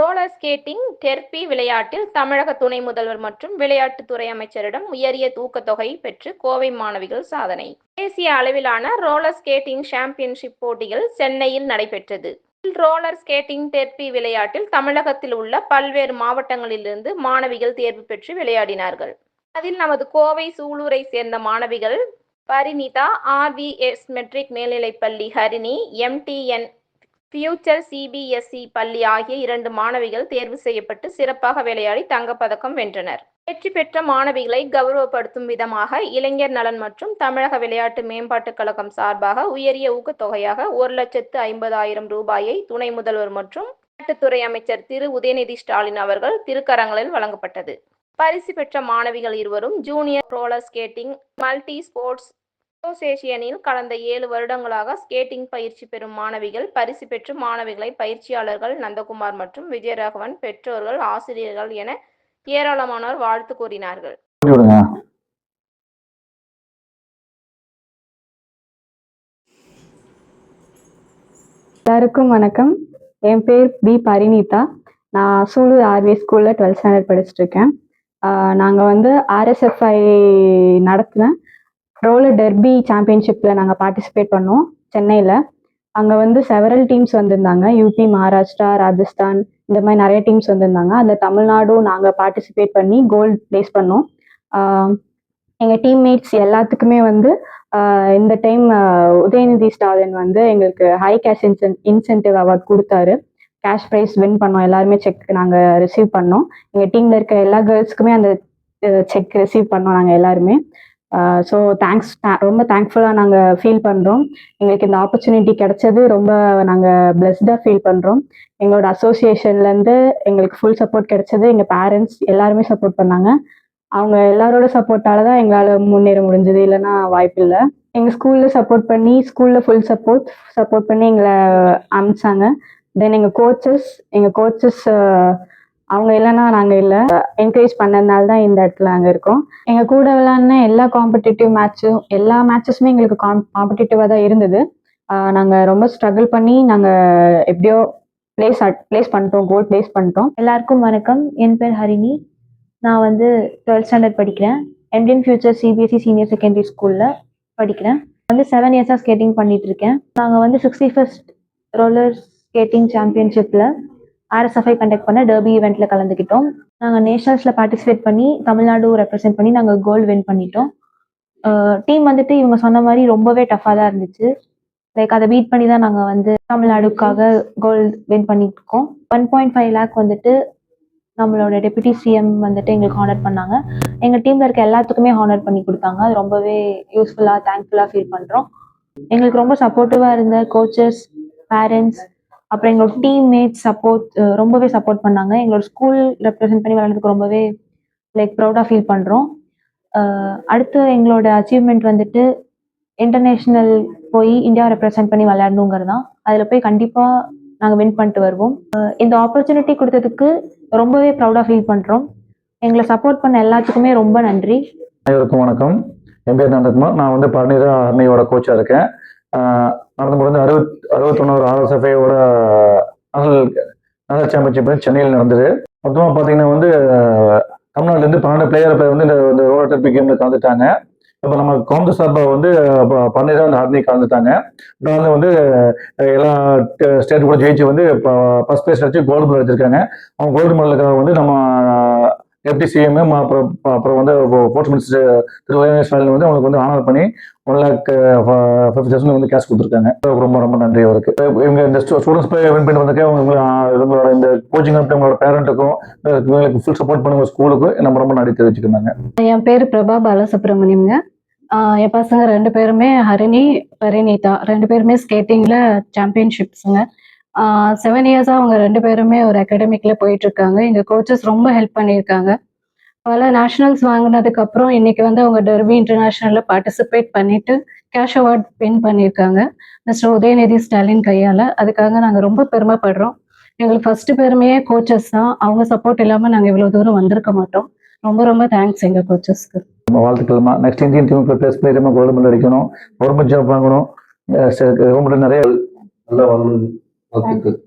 Roller skating derby விளையாட்டில் தமிழக துணை முதல்வர் மற்றும் விளையாட்டுத்துறை அமைச்சரிடம் உயரிய தூக்கத்தொகை பெற்று கோவை மாணவிகள் சாதனை. தேசிய அளவிலான ரோலர் ஸ்கேட்டிங் சாம்பியன்ஷிப் போட்டிகள் சென்னையில் நடைபெற்றது. ரோலர் ஸ்கேட்டிங் டெர்பி விளையாட்டில் தமிழகத்தில் உள்ள பல்வேறு மாவட்டங்களிலிருந்து மாணவிகள் தேர்வு பெற்று விளையாடினார்கள். அதில் நமது கோவை சூலூரை சேர்ந்த மாணவிகள் பரிணிதா ஆர்விஎஸ் மெட்ரிக் மேல்நிலைப்பள்ளி ஹரிணி எம்டிஎன் ஃபியூச்சர் சிபிஎஸ்இ பள்ளி ஆகிய இரண்டு மாணவிகள் தேர்வு செய்யப்பட்டு சிறப்பாக விளையாடி தங்கப்பதக்கம் வென்றனர். வெற்றி பெற்ற மாணவிகளை கௌரவப்படுத்தும் விதமாக இளைஞர் நலன் மற்றும் தமிழக விளையாட்டு மேம்பாட்டுக் கழகம் சார்பாக உயரிய ஊக்கத்தொகையாக ஒரு லட்சத்து ஐம்பதாயிரம் ரூபாயை துணை முதல்வர் மற்றும் விளையாட்டுத்துறை அமைச்சர் திரு. உதயநிதி ஸ்டாலின் அவர்கள் திருக்கரங்களில் வழங்கப்பட்டது. பரிசு பெற்ற மாணவிகள் இருவரும் junior roller skating multi sports அசோசியேஷனில் கடந்த ஏழு வருடங்களாக ஸ்கேட்டிங் பயிற்சி பெறும் மாணவிகள் பரிசு பெற்று மாணவிகளை பயிற்சியாளர்கள் நந்தகுமார் மற்றும் விஜயராகவன் பெற்றோர்கள் ஆசிரியர்கள் என ஏராளமானோர் வாழ்த்து கூறினார்கள். எல்லாருக்கும் வணக்கம். என் பேர் பி பரிணிதா. நான் சூலூர் ஆர்வி ஸ்கூலில் டுவெல்த் ஸ்டாண்டர்ட் படிச்சுட்டு இருக்கேன். நாங்கள் வந்து ஆர்எஸ்எஃப்ஐ நடத்தின ரோலர் டெர்பி சாம்பியன்ஷிப்பில் நாங்கள் பார்ட்டிசிபேட் பண்ணோம் சென்னையில். அங்கே வந்து செவரல் டீம்ஸ் வந்திருந்தாங்க. யூபி மகாராஷ்டிரா ராஜஸ்தான் இந்த மாதிரி நிறைய டீம்ஸ் வந்திருந்தாங்க. அதில் தமிழ்நாடும் நாங்கள் பார்ட்டிசிபேட் பண்ணி கோல்டு ப்ளேஸ் பண்ணோம். எங்கள் டீம்மேட்ஸ் எல்லாத்துக்குமே வந்து இந்த டைம் உதயநிதி ஸ்டாலின் வந்து எங்களுக்கு high cash incen incentive award கொடுத்தாரு. கேஷ் ப்ரைஸ் வின் பண்ணோம். எல்லாருமே செக் நாங்கள் ரிசீவ் பண்ணோம். எங்கள் டீமில் இருக்க எல்லா கேர்ள்ஸ்க்குமே அந்த செக் ரிசீவ் பண்ணோம் நாங்கள் எல்லாருமே. ஸோ தேங்க்ஸ் ரொம்ப தேங்க்ஃபுல்லாக நாங்கள் ஃபீல் பண்ணுறோம் எங்களுக்கு இந்த ஆப்பர்ச்சுனிட்டி கிடைச்சது. ரொம்ப நாங்கள் பிளெஸ்டாக ஃபீல் பண்ணுறோம் எங்களோட அசோசியேஷன்லேருந்து எங்களுக்கு ஃபுல் சப்போர்ட் கிடைச்சது. எங்கள் பேரண்ட்ஸ் எல்லாருமே சப்போர்ட் பண்ணாங்க. அவங்க எல்லாரோட சப்போர்ட்டால தான் எங்களால் முன்னேற முடிஞ்சது. இல்லைன்னா வாய்ப்பு இல்லை. எங்கள் ஸ்கூலில் சப்போர்ட் பண்ணி ஸ்கூலில் ஃபுல் சப்போர்ட் சப்போர்ட் பண்ணி எங்களை அனுப்பிச்சாங்க. தென் எங்கள் கோச்சஸ் எங்கள் கோச்சஸ் அவங்க இல்லைன்னா நாங்கள் இல்லை. என்கரேஜ் பண்ணதுனால தான் இந்த இடத்துல நாங்கள் இருக்கோம். எங்கள் கூட விளாட்ன எல்லா காம்படிட்டிவ் மேட்சும் எல்லா மேட்சஸுமே எங்களுக்கு காம் காம்படிட்டிவாக தான் இருந்தது. நாங்கள் ரொம்ப ஸ்ட்ரகிள் பண்ணி நாங்கள் எப்படியோ பிளேஸ் பிளேஸ் பண்ணிட்டோம் கோல் பிளேஸ் பண்ணிட்டோம். எல்லாருக்கும் வணக்கம். என் பேர் ஹரிணி. நான் வந்து டுவெல்த் ஸ்டாண்டர்ட் படிக்கிறேன். MDN future CBSE senior secondary ஸ்கூலில் படிக்கிறேன். வந்து செவன் இயர்ஸாக ஸ்கேட்டிங் பண்ணிகிட்ருக்கேன் இருக்கேன். நாங்கள் வந்து சிக்ஸ்டி ஃபஸ்ட் ரோலர் ஸ்கேட்டிங் சாம்பியன்ஷிப்பில் ஆர்எஸ்எஃப்ஐ கண்டக்ட் பண்ண டர்பி ஈவெண்ட்டில் கலந்துக்கிட்டோம். நாங்கள் நேஷனல்ஸில் பார்ட்டிசிபேட் பண்ணி தமிழ்நாடு ரெப்ரசென்ட் பண்ணி நாங்கள் கோல்டு வின் பண்ணிட்டோம். டீம் வந்துட்டு இவங்க சொன்ன மாதிரி ரொம்பவே டஃப்பாக தான் இருந்துச்சு. லைக் அதை பீட் பண்ணி தான் நாங்கள் வந்து தமிழ்நாடுக்காக கோல்டு வின் பண்ணியிருக்கோம். ஒன் பாயிண்ட் ஃபைவ் லேக் வந்துட்டு நம்மளோட டெபியூட்டி சிஎம் வந்துட்டு எங்களுக்கு ஹானர் பண்ணாங்க. எங்கள் டீமில் இருக்க எல்லாத்துக்குமே ஹானர் பண்ணி கொடுத்தாங்க. அது ரொம்பவே யூஸ்ஃபுல்லாக தேங்க்ஃபுல்லாக ஃபீல் பண்ணுறோம் எங்களுக்கு ரொம்ப சப்போர்ட்டிவாக இருந்த கோச்சஸ் பேரண்ட்ஸ் அப்புறம் எங்களோட டீம்மேட் சப்போர்ட் ரொம்பவே சப்போர்ட் பண்ணாங்க. எங்களோட ஸ்கூல் ரெப்ரசென்ட் பண்ணி விளையாடுறதுக்கு ரொம்பவே லைக் ப்ரௌடாக ஃபீல் பண்ணுறோம் அடுத்து எங்களோட அச்சீவ்மெண்ட் வந்துட்டு இன்டர்நேஷ்னல் போய் இந்தியா ரெப்ரசென்ட் பண்ணி விளையாடணுங்கிறது தான் அதில் போய் கண்டிப்பாக நாங்கள் வின் பண்ணிட்டு வருவோம். இந்த ஆப்பர்ச்சுனிட்டி கொடுத்ததுக்கு ரொம்பவே ப்ரௌடாக ஃபீல் பண்ணுறோம் எங்களை சப்போர்ட் பண்ண எல்லாத்துக்குமே ரொம்ப நன்றி. அனைவருக்கும் வணக்கம். என் பேர் நந்தகுமார் நான் வந்து பரணிதா அர்மையோட கோச்சாக இருக்கேன். நடந்து முடிந்து அறுபத் அறுபத்தொன்னூறு ஆர்எஸ்எஃப்ஐயோட நகல் நகல் சாம்பியன்ஷிப் வந்து சென்னையில் நடந்தது. மொத்தமாக பார்த்தீங்கன்னா வந்து தமிழ்நாட்டிலேருந்து பன்னெண்டு பிளேயர் வந்து இந்த இந்த ரோலர் டெர்பி கேமில் கலந்துட்டாங்க. இப்போ நம்ம கோம்பு சார்பாக வந்து பன்னீர் அந்த ஆர்மி கலந்துட்டாங்க. இப்போ வந்து வந்து எல்லா ஸ்டேட் கூட ஜெயிச்சு வந்து இப்போ ஃபர்ஸ்ட் பிளேஸ் வச்சு கோல்டு மெடல் எடுத்திருக்காங்க. அவங்க கோல்டு மெடலுக்காக வந்து நம்ம டெப்டி சிஎம் அப்புறம் அப்புறம் வந்து ஸ்போர்ட்ஸ் மினிஸ்டர் திரு உதயநிதி ஸ்டாலின் வந்து அவங்களுக்கு வந்து ஆனர் பண்ணி ஒன் லேக் ஃபிஃப்டி தௌசண்ட் வந்து கேஷ் கொடுத்துருக்காங்க. ரொம்ப ரொம்ப நன்றி அவருக்கு. இவங்க இந்த ஸ்டூடெண்ட்ஸ் போய் வின் பண்ணி வந்திருக்கேன் அவங்க இவங்களோட இந்த கோச்சிங் உங்களோட பேரண்ட்டுக்கும் இவங்களுக்கு ஃபுல் சப்போர்ட் பண்ணுங்க ஸ்கூலுக்கு நம்ம ரொம்ப நன்றி தெரிவிச்சுக்கிறாங்க என் பேர் பிரபா பாலசுப்ரமணியம்ங்க. என் பசங்க ரெண்டு பேருமே ஹரிணி பரிணிதா. ரெண்டு பேருமே ஸ்கேட்டிங்ல சாம்பியன்ஷிப்ஸுங்க செவன் இயர்ஸாக அவங்க ரெண்டு பேருமே ஒரு அகாடமிக்கில் போயிட்டுருக்காங்க. எங்கள் கோச்சஸ் ரொம்ப ஹெல்ப் பண்ணியிருக்காங்க. பல நேஷனல்ஸ் வாங்கினதுக்கு அப்புறம் இன்னைக்கு வந்து அவங்க டெர்பி இன்டர்நேஷ்னலில் பார்ட்டிசிபேட் பண்ணிட்டு கேஷ் அவார்ட் வின் பண்ணியிருக்காங்க. மிஸ்டர் உதயநிதி ஸ்டாலின் கையால். அதுக்காக நாங்கள் ரொம்ப பெருமைப்படுறோம். எங்களுக்கு ஃபர்ஸ்ட் பெருமையே கோச்சஸ் தான். அவங்க சப்போர்ட் இல்லாமல் நாங்கள் இவ்வளோ தூரம் வந்திருக்க மாட்டோம். ரொம்ப ரொம்ப தேங்க்ஸ் எங்கள் கோச்சஸ்க்கு நம்ம வாழ்த்துக்கள்மா. நெக்ஸ்ட் இந்தியன் டீம் ப்ளேஸ் பண்ணி கோல்டு மெடல் அடிக்கணும் கவர்மெண்ட் ஜாப் வாங்கணும் கவர்மெண்ட் நிறைய நல்லா வரணும் 好的。